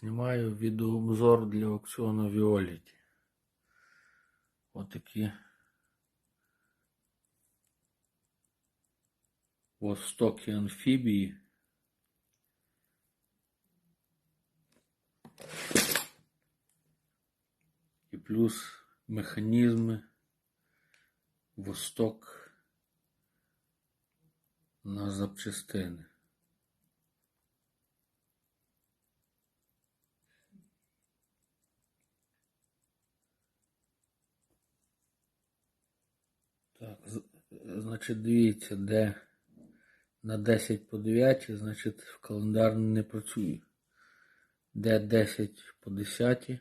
Знімаю відеообзор для аукціону Віоліті. Отакі востокі амфібії. І плюс механізми восток на запчастини. Так, значить, дивіться, де на 10 по 9, значить, в календар не працює. Де 10 по 10,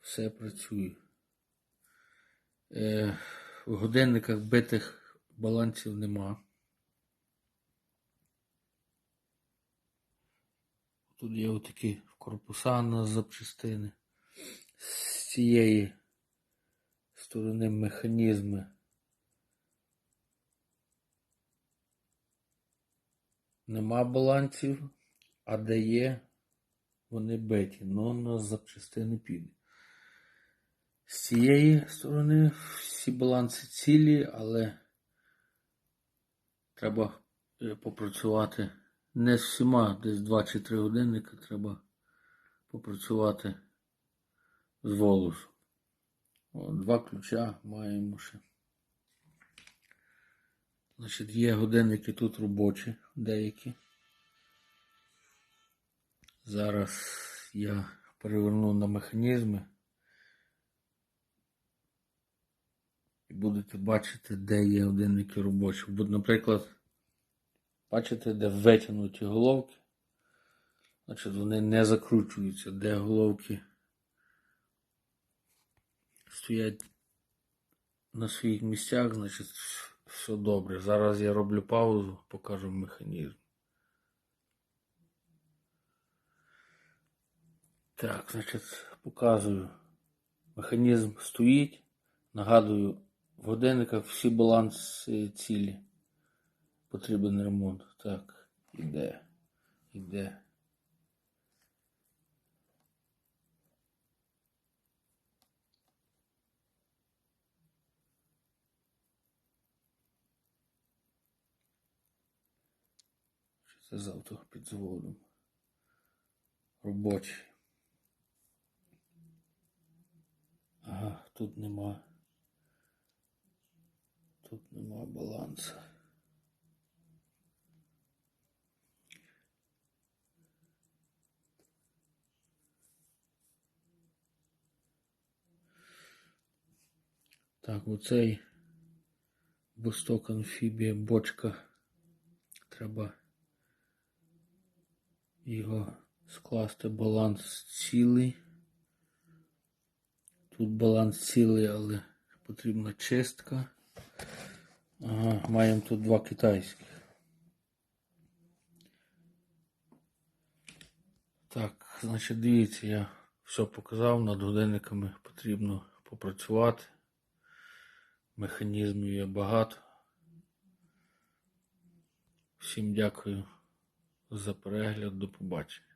все працює. Е, в годинниках битих балансів нема. Тут є отакі корпуса на запчастини. З цієї сторони механізми. Нема балансів, а де є, вони биті, но на запчастини піде. З цієї сторони всі баланси цілі, але треба е, попрацювати не з всіма, десь 2 чи 3 годинника треба попрацювати з волосом. Два ключа маємо ще. Значить, є годинники тут робочі, деякі. Зараз я переверну на механізми. І будете бачити, де є годинники робочі. Бо, наприклад, бачите, де витягнуті головки. Значить, вони не закручуються, де головки стоять на своїх місцях, значить, все добре. Зараз я роблю паузу, покажу механізм. Так, значить, показую. Механізм стоїть. Нагадую, в годинниках всі баланси цілі. Потрібен ремонт. Так, іде, іде. Це з авто під заводом? Робочий. Ага, тут нема. Тут нема балансу. Так, оцей бусток амфібія бочка. Треба його скласти баланс цілий. Тут баланс цілий, але потрібна чистка. Ага, маємо тут два китайських. Так, значить, дивіться, я все показав, над годинниками потрібно попрацювати. Механізмів є багато. Всім дякую за перегляд, до побачення.